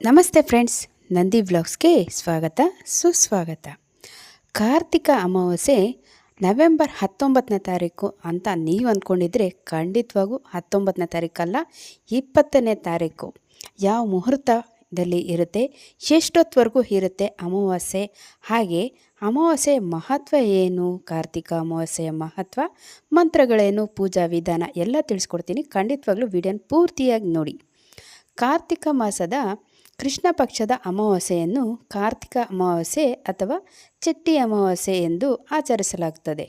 ನಮಸ್ತೆ ಫ್ರೆಂಡ್ಸ್, ನಂದಿ ವ್ಲಾಗ್ಸ್ಗೆ ಸ್ವಾಗತ, ಸುಸ್ವಾಗತ. ಕಾರ್ತಿಕ ಅಮಾವಾಸ್ಯೆ ನವೆಂಬರ್ ಹತ್ತೊಂಬತ್ತನೇ ತಾರೀಕು ಅಂತ ನೀವು ಅಂದ್ಕೊಂಡಿದ್ರೆ ಖಂಡಿತವಾಗೂ ಹತ್ತೊಂಬತ್ತನೇ ತಾರೀಕಲ್ಲ, ಇಪ್ಪತ್ತನೇ ತಾರೀಕು. ಯಾವ ಮುಹೂರ್ತದಲ್ಲಿ ಇರುತ್ತೆ, ಎಷ್ಟೊತ್ತವರೆಗೂ ಇರುತ್ತೆ ಅಮಾವಾಸ್ಯೆ? ಹಾಗೆ ಅಮಾವಾಸ್ಯೆ ಮಹತ್ವ ಏನು? ಕಾರ್ತಿಕ ಅಮಾವಾಸ್ಯೆಯ ಮಹತ್ವ, ಮಂತ್ರಗಳೇನು, ಪೂಜಾ ವಿಧಾನ ಎಲ್ಲ ತಿಳಿಸ್ಕೊಡ್ತೀನಿ. ಖಂಡಿತವಾಗ್ಲೂ ವಿಡಿಯೋನ ಪೂರ್ತಿಯಾಗಿ ನೋಡಿ. ಕಾರ್ತಿಕ ಮಾಸದ ಕೃಷ್ಣ ಪಕ್ಷದ ಅಮಾವಾಸ್ಯೆಯನ್ನು ಕಾರ್ತಿಕ ಅಮಾವಾಸ್ಯೆ ಅಥವಾ ಚೆಟ್ಟಿ ಅಮಾವಾಸ್ಯೆ ಎಂದು ಆಚರಿಸಲಾಗುತ್ತದೆ.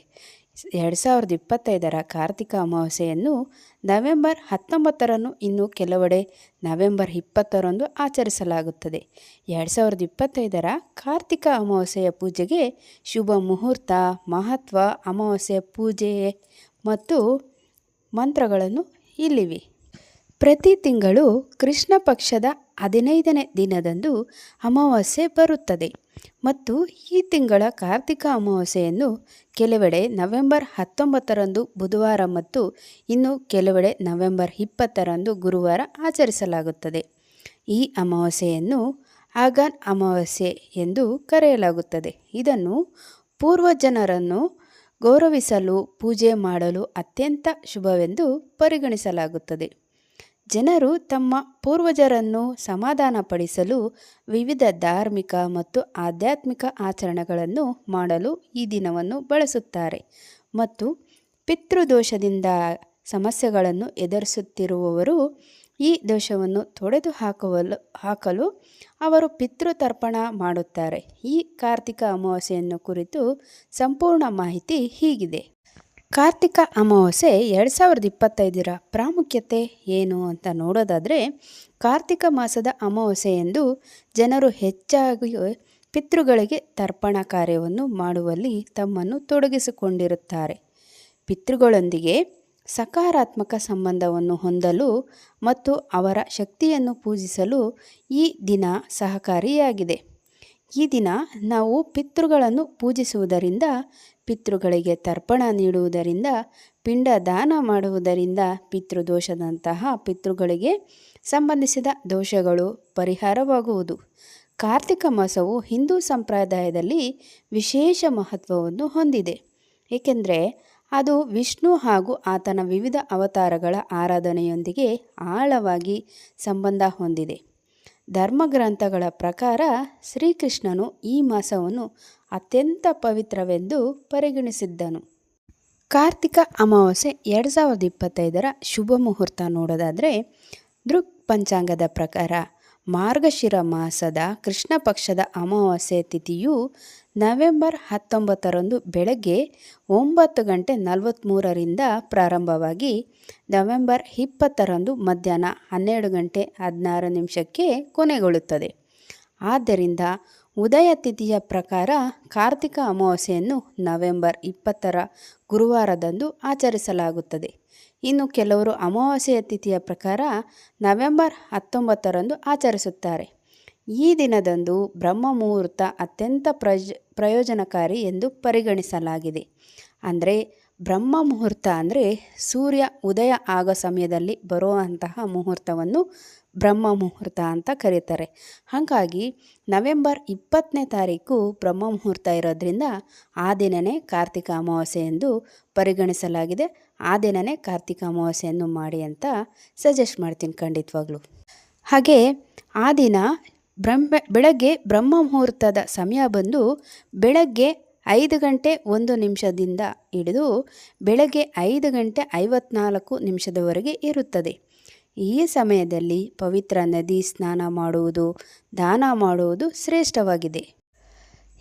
ಎರಡು ಸಾವಿರದ ಇಪ್ಪತ್ತೈದರ ಕಾರ್ತಿಕ ಅಮಾವಾಸ್ಯೆಯನ್ನು ನವೆಂಬರ್ ಹತ್ತೊಂಬತ್ತರನ್ನು ಇನ್ನು ಕೆಲವೆಡೆ ನವೆಂಬರ್ ಇಪ್ಪತ್ತರಂದು ಆಚರಿಸಲಾಗುತ್ತದೆ. ಎರಡು ಸಾವಿರದ ಇಪ್ಪತ್ತೈದರ ಕಾರ್ತಿಕ ಅಮಾವಾಸ್ಯೆಯ ಪೂಜೆಗೆ ಶುಭ ಮುಹೂರ್ತ, ಮಹತ್ವ ಅಮಾವಾಸ್ಯೆ ಪೂಜೆ ಮತ್ತು ಮಂತ್ರಗಳನ್ನು ಇಲ್ಲಿವೆ. ಪ್ರತಿ ತಿಂಗಳು ಕೃಷ್ಣ ಪಕ್ಷದ ಹದಿನೈದನೇ ದಿನದಂದು ಅಮಾವಾಸ್ಯೆ ಬರುತ್ತದೆ ಮತ್ತು ಈ ತಿಂಗಳ ಕಾರ್ತಿಕ ಅಮಾವಾಸ್ಯೆಯನ್ನು ಕೆಲವೆಡೆ ನವೆಂಬರ್ ಹತ್ತೊಂಬತ್ತರಂದು ಬುಧವಾರ ಮತ್ತು ಇನ್ನು ಕೆಲವೆಡೆ ನವೆಂಬರ್ ಇಪ್ಪತ್ತರಂದು ಗುರುವಾರ ಆಚರಿಸಲಾಗುತ್ತದೆ. ಈ ಅಮಾವಾಸ್ಯೆಯನ್ನು ಆಗಾನ್ ಅಮಾವಾಸ್ಯೆ ಎಂದು ಕರೆಯಲಾಗುತ್ತದೆ. ಇದನ್ನು ಪೂರ್ವಜನರನ್ನು ಗೌರವಿಸಲು, ಪೂಜೆ ಮಾಡಲು ಅತ್ಯಂತ ಶುಭವೆಂದು ಪರಿಗಣಿಸಲಾಗುತ್ತದೆ. ಜನರು ತಮ್ಮ ಪೂರ್ವಜರನ್ನು ಸಮಾಧಾನಪಡಿಸಲು ವಿವಿಧ ಧಾರ್ಮಿಕ ಮತ್ತು ಆಧ್ಯಾತ್ಮಿಕ ಆಚರಣೆಗಳನ್ನು ಮಾಡಲು ಈ ದಿನವನ್ನು ಬಳಸುತ್ತಾರೆ ಮತ್ತು ಪಿತೃದೋಷದಿಂದ ಸಮಸ್ಯೆಗಳನ್ನು ಎದುರಿಸುತ್ತಿರುವವರು ಈ ದೋಷವನ್ನು ತೊಡೆದು ಹಾಕುವಲು, ಹಾಕಲು ಅವರು ಪಿತೃತರ್ಪಣ ಮಾಡುತ್ತಾರೆ. ಈ ಕಾರ್ತಿಕ ಅಮಾವಾಸ್ಯೆಯನ್ನು ಕುರಿತು ಸಂಪೂರ್ಣ ಮಾಹಿತಿ ಹೀಗಿದೆ. ಕಾರ್ತಿಕ ಅಮಾವಾಸ್ಯೆ ಎರಡು ಸಾವಿರದ ಇಪ್ಪತ್ತೈದರ ಪ್ರಾಮುಖ್ಯತೆ ಏನು ಅಂತ ನೋಡೋದಾದರೆ, ಕಾರ್ತಿಕ ಮಾಸದ ಅಮಾವಾಸ್ಯೆ ಎಂದು ಜನರು ಹೆಚ್ಚಾಗಿ ಪಿತೃಗಳಿಗೆ ತರ್ಪಣ ಕಾರ್ಯವನ್ನು ಮಾಡುವಲ್ಲಿ ತಮ್ಮನ್ನು ತೊಡಗಿಸಿಕೊಂಡಿರುತ್ತಾರೆ. ಪಿತೃಗಳೊಂದಿಗೆ ಸಕಾರಾತ್ಮಕ ಸಂಬಂಧವನ್ನು ಹೊಂದಲು ಮತ್ತು ಅವರ ಶಕ್ತಿಯನ್ನು ಪೂಜಿಸಲು ಈ ದಿನ ಸಹಕಾರಿಯಾಗಿದೆ. ಈ ದಿನ ನಾವು ಪಿತೃಗಳನ್ನು ಪೂಜಿಸುವುದರಿಂದ ಪಿತೃಗಳಿಗೆ ತರ್ಪಣ ನೀಡುವುದರಿಂದ ಪಿಂಡ ದಾನ ಮಾಡುವುದರಿಂದ ಪಿತೃದೋಷದಂತಹ ಪಿತೃಗಳಿಗೆ ಸಂಬಂಧಿಸಿದ ದೋಷಗಳು ಪರಿಹಾರವಾಗುವುದು. ಕಾರ್ತಿಕ ಮಾಸವು ಹಿಂದೂ ಸಂಪ್ರದಾಯದಲ್ಲಿ ವಿಶೇಷ ಮಹತ್ವವನ್ನು ಹೊಂದಿದೆ. ಏಕೆಂದರೆ, ಅದು ವಿಷ್ಣು ಹಾಗೂ ಆತನ ವಿವಿಧ ಅವತಾರಗಳ ಆರಾಧನೆಯೊಂದಿಗೆ ಆಳವಾಗಿ ಸಂಬಂಧ ಹೊಂದಿದೆ. ಧರ್ಮಗ್ರಂಥಗಳ ಪ್ರಕಾರ ಶ್ರೀಕೃಷ್ಣನು ಈ ಮಾಸವನ್ನು ಅತ್ಯಂತ ಪವಿತ್ರವೆಂದು ಪರಿಗಣಿಸಿದ್ದನು. ಕಾರ್ತಿಕ ಅಮಾವಾಸ್ಯೆ ಎರಡು ಸಾವಿರದ ಇಪ್ಪತ್ತೈದರ ಶುಭ ಮುಹೂರ್ತ ನೋಡೋದಾದರೆ ದೃಕ್ ಪಂಚಾಂಗದ ಪ್ರಕಾರ ಮಾರ್ಗಶಿರ ಮಾಸದ ಕೃಷ್ಣ ಪಕ್ಷದ ಅಮಾವಾಸ್ಯೆ ತಿಥಿಯು ನವೆಂಬರ್ ಹತ್ತೊಂಬತ್ತರಂದು ಬೆಳಗ್ಗೆ ಒಂಬತ್ತು ಗಂಟೆ ನಲವತ್ತ್ಮೂರರಿಂದ ಪ್ರಾರಂಭವಾಗಿ ನವೆಂಬರ್ ಇಪ್ಪತ್ತರಂದು ಮಧ್ಯಾಹ್ನ ಹನ್ನೆರಡು ಗಂಟೆ ಹದಿನಾರು ನಿಮಿಷಕ್ಕೆ ಕೊನೆಗೊಳ್ಳುತ್ತದೆ. ಆದ್ದರಿಂದ ಉದಯ ತಿಥಿಯ ಪ್ರಕಾರ ಕಾರ್ತಿಕ ಅಮಾವಾಸ್ಯೆಯನ್ನು ನವೆಂಬರ್ ಇಪ್ಪತ್ತರ ಗುರುವಾರದಂದು ಆಚರಿಸಲಾಗುತ್ತದೆ. ಇನ್ನು ಕೆಲವರು ಅಮಾವಾಸ್ಯೆಯ ತಿಥಿಯ ಪ್ರಕಾರ ನವೆಂಬರ್ ಹತ್ತೊಂಬತ್ತರಂದು ಆಚರಿಸುತ್ತಾರೆ. ಈ ದಿನದಂದು ಬ್ರಹ್ಮ ಮುಹೂರ್ತ ಅತ್ಯಂತ ಪ್ರಯೋಜ ಪ್ರಯೋಜನಕಾರಿ ಎಂದು ಪರಿಗಣಿಸಲಾಗಿದೆ. ಅಂದರೆ ಬ್ರಹ್ಮ ಮುಹೂರ್ತ ಅಂದರೆ ಸೂರ್ಯ ಉದಯ ಆಗೋ ಸಮಯದಲ್ಲಿ ಬರುವಂತಹ ಮುಹೂರ್ತವನ್ನು ಬ್ರಹ್ಮ ಮುಹೂರ್ತ ಅಂತ ಕರೀತಾರೆ. ಹಾಗಾಗಿ ನವೆಂಬರ್ ಇಪ್ಪತ್ತನೇ ತಾರೀಕು ಬ್ರಹ್ಮ ಮುಹೂರ್ತ ಇರೋದ್ರಿಂದ ಆ ದಿನನೇ ಕಾರ್ತಿಕ ಅಮಾವಾಸ್ಯೆ ಎಂದು ಪರಿಗಣಿಸಲಾಗಿದೆ. ಆ ದಿನನೇ ಕಾರ್ತಿಕ ಅಮಾವಾಸ್ಯೆಯನ್ನು ಮಾಡಿ ಅಂತ ಸಜೆಸ್ಟ್ ಮಾಡ್ತೀನಿ ಖಂಡಿತವಾಗ್ಲೂ. ಹಾಗೆ ಆ ದಿನ ಬ್ರಹ್ಮ, ಬೆಳಗ್ಗೆ ಬ್ರಹ್ಮ ಮುಹೂರ್ತದ ಸಮಯ ಬಂದು ಬೆಳಗ್ಗೆ ಐದು ಗಂಟೆ ಒಂದು ನಿಮಿಷದಿಂದ ಹಿಡಿದು ಬೆಳಗ್ಗೆ ಐದು ಗಂಟೆ ಐವತ್ನಾಲ್ಕು ನಿಮಿಷದವರೆಗೆ ಇರುತ್ತದೆ. ಈ ಸಮಯದಲ್ಲಿ ಪವಿತ್ರ ನದಿ ಸ್ನಾನ ಮಾಡುವುದು, ದಾನ ಮಾಡುವುದು ಶ್ರೇಷ್ಠವಾಗಿದೆ.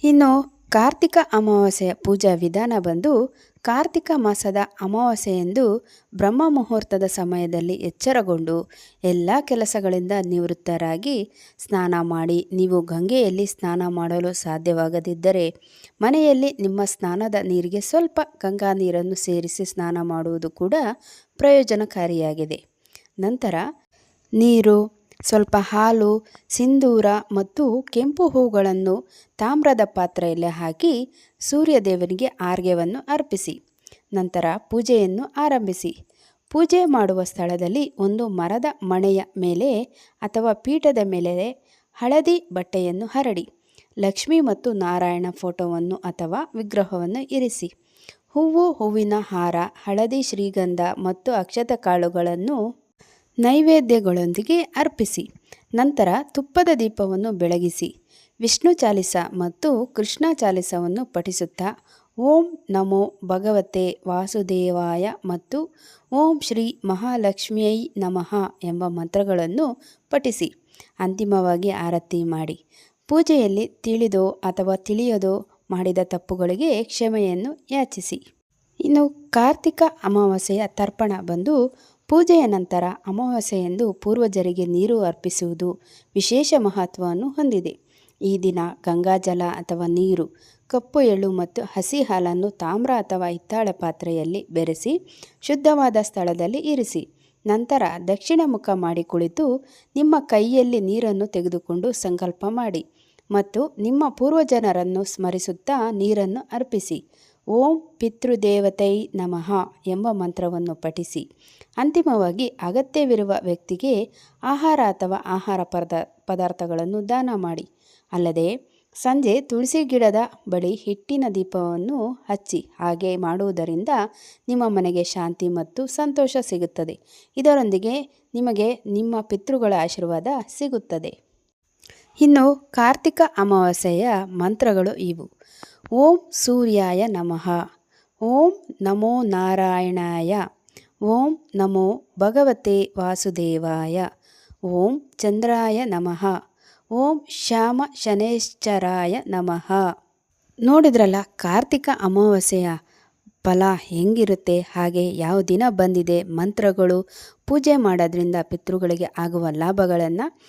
ಇನ್ನು ಕಾರ್ತಿಕ ಅಮಾವಾಸ್ಯೆಯ ಪೂಜಾ ವಿಧಾನ ಬಂದು, ಕಾರ್ತಿಕ ಮಾಸದ ಅಮಾವಾಸ್ಯೆಯೆಂದು ಬ್ರಹ್ಮ ಮುಹೂರ್ತದ ಸಮಯದಲ್ಲಿ ಎಚ್ಚರಗೊಂಡು ಎಲ್ಲ ಕೆಲಸಗಳಿಂದ ನಿವೃತ್ತರಾಗಿ ಸ್ನಾನ ಮಾಡಿ, ನೀವು ಗಂಗೆಯಲ್ಲಿ ಸ್ನಾನ ಮಾಡಲು ಸಾಧ್ಯವಾಗದಿದ್ದರೆ ಮನೆಯಲ್ಲಿ ನಿಮ್ಮ ಸ್ನಾನದ ನೀರಿಗೆ ಸ್ವಲ್ಪ ಗಂಗಾ ನೀರನ್ನು ಸೇರಿಸಿ ಸ್ನಾನ ಮಾಡುವುದು ಕೂಡ ಪ್ರಯೋಜನಕಾರಿಯಾಗಿದೆ. ನಂತರ ನೀರು, ಸ್ವಲ್ಪ ಹಾಲು, ಸಿಂಧೂರ ಮತ್ತು ಕೆಂಪು ಹೂಗಳನ್ನು ತಾಮ್ರದ ಪಾತ್ರೆಯಲ್ಲಿ ಹಾಕಿ ಸೂರ್ಯದೇವನಿಗೆ ಆರ್ಘ್ಯವನ್ನು ಅರ್ಪಿಸಿ. ನಂತರ ಪೂಜೆಯನ್ನು ಆರಂಭಿಸಿ. ಪೂಜೆ ಮಾಡುವ ಸ್ಥಳದಲ್ಲಿ ಒಂದು ಮರದ ಮಣೆಯ ಮೇಲೆ ಅಥವಾ ಪೀಠದ ಮೇಲೆ ಹಳದಿ ಬಟ್ಟೆಯನ್ನು ಹರಡಿ. ಲಕ್ಷ್ಮಿ ಮತ್ತು ನಾರಾಯಣ ಫೋಟೋವನ್ನು ಅಥವಾ ವಿಗ್ರಹವನ್ನು ಇರಿಸಿ. ಹೂವು, ಹೂವಿನ ಹಾರ, ಹಳದಿ ಶ್ರೀಗಂಧ ಮತ್ತು ಅಕ್ಷತ ಕಾಳುಗಳನ್ನು ನೈವೇದ್ಯಗಳೊಂದಿಗೆ ಅರ್ಪಿಸಿ. ನಂತರ ತುಪ್ಪದ ದೀಪವನ್ನು ಬೆಳಗಿಸಿ. ವಿಷ್ಣು ಚಾಲಿಸ ಮತ್ತು ಕೃಷ್ಣ ಚಾಲಿಸವನ್ನು ಪಠಿಸುತ್ತಾ ಓಂ ನಮೋ ಭಗವತೆ ವಾಸುದೇವಾಯ ಮತ್ತು ಓಂ ಶ್ರೀ ಮಹಾಲಕ್ಷ್ಮಿಯೈ ನಮಃ ಎಂಬ ಮಂತ್ರಗಳನ್ನು ಪಠಿಸಿ. ಅಂತಿಮವಾಗಿ ಆರತಿ ಮಾಡಿ. ಪೂಜೆಯಲ್ಲಿ ತಿಳಿದೋ ಅಥವಾ ತಿಳಿಯದೋ ಮಾಡಿದ ತಪ್ಪುಗಳಿಗೆ ಕ್ಷಮೆಯನ್ನು ಯಾಚಿಸಿ. ಇನ್ನು ಕಾರ್ತಿಕ ಅಮಾವಾಸ್ಯೆಯ ತರ್ಪಣ ಬಂದು ಪೂಜೆಯ ನಂತರ ಅಮಾವಾಸ್ಯೆಯೆಂದು ಪೂರ್ವಜರಿಗೆ ನೀರು ಅರ್ಪಿಸುವುದು ವಿಶೇಷ ಮಹತ್ವವನ್ನು ಹೊಂದಿದೆ. ಈ ದಿನ ಗಂಗಾಜಲ ಅಥವಾ ನೀರು, ಕಪ್ಪು ಎಳ್ಳು ಮತ್ತು ಹಸಿ ಹಾಲನ್ನು ತಾಮ್ರ ಅಥವಾ ಹಿತ್ತಾಳೆ ಪಾತ್ರೆಯಲ್ಲಿ ಬೆರೆಸಿ ಶುದ್ಧವಾದ ಸ್ಥಳದಲ್ಲಿ ಇರಿಸಿ, ನಂತರ ದಕ್ಷಿಣ ಮುಖ ಮಾಡಿ ಕುಳಿತು ನಿಮ್ಮ ಕೈಯಲ್ಲಿ ನೀರನ್ನು ತೆಗೆದುಕೊಂಡು ಸಂಕಲ್ಪ ಮಾಡಿ ಮತ್ತು ನಿಮ್ಮ ಪೂರ್ವಜನರನ್ನು ಸ್ಮರಿಸುತ್ತಾ ನೀರನ್ನು ಅರ್ಪಿಸಿ. ಓಂ ಪಿತೃದೇವತೈ ನಮಃ ಎಂಬ ಮಂತ್ರವನ್ನು ಪಠಿಸಿ. ಅಂತಿಮವಾಗಿ ಅಗತ್ಯವಿರುವ ವ್ಯಕ್ತಿಗೆ ಆಹಾರ ಅಥವಾ ಆಹಾರ ಪದ, ಪದಾರ್ಥಗಳನ್ನು ದಾನ ಮಾಡಿ. ಅಲ್ಲದೆ ಸಂಜೆ ತುಳಸಿ ಗಿಡದ ಬಳಿ ಹಿಟ್ಟಿನ ದೀಪವನ್ನು ಹಚ್ಚಿ. ಹಾಗೆ ಮಾಡುವುದರಿಂದ ನಿಮ್ಮ ಮನೆಗೆ ಶಾಂತಿ ಮತ್ತು ಸಂತೋಷ ಸಿಗುತ್ತದೆ. ಇದರೊಂದಿಗೆ ನಿಮಗೆ ನಿಮ್ಮ ಪಿತೃಗಳ ಆಶೀರ್ವಾದ ಸಿಗುತ್ತದೆ. ಇನ್ನು ಕಾರ್ತಿಕ ಅಮಾವಾಸ್ಯೆಯ ಮಂತ್ರಗಳು ಇವು. ಓಂ ಸೂರ್ಯಾಯ ನಮಃ. ಓಂ ನಮೋ ನಾರಾಯಣಾಯ. ಓಂ ನಮೋ ಭಗವತೆ ವಾಸುದೇವಾಯ. ಓಂ ಚಂದ್ರಾಯ ನಮಃ. ಓಂ ಶ್ಯಾಮ ಶನೇಶ್ಚರಾಯ ನಮಃ. ನೋಡಿದ್ರಲ್ಲ, ಕಾರ್ತಿಕ ಅಮಾವಾಸ್ಯೆಯ ಫಲ ಹೆಂಗಿರುತ್ತೆ, ಹಾಗೆ ಯಾವ ದಿನ ಬಂದಿದೆ, ಮಂತ್ರಗಳು ಪೂಜೆ ಮಾಡೋದ್ರಿಂದ ಪಿತೃಗಳಿಗೆ ಆಗುವ ಲಾಭಗಳನ್ನು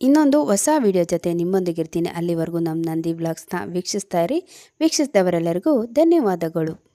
ಇನ್ನೊಂದು ಹೊಸ ವಿಡಿಯೋ ಜೊತೆ ನಿಮ್ಮೊಂದಿಗಿರ್ತೀನಿ. ಅಲ್ಲಿವರೆಗೂ ನಮ್ಮ ನಂದಿ ವ್ಲಾಗ್ಸ್ನ ವೀಕ್ಷಿಸ್ತಾ ಇರಿ. ವೀಕ್ಷಿಸಿದವರೆಲ್ಲರಿಗೂ ಧನ್ಯವಾದಗಳು.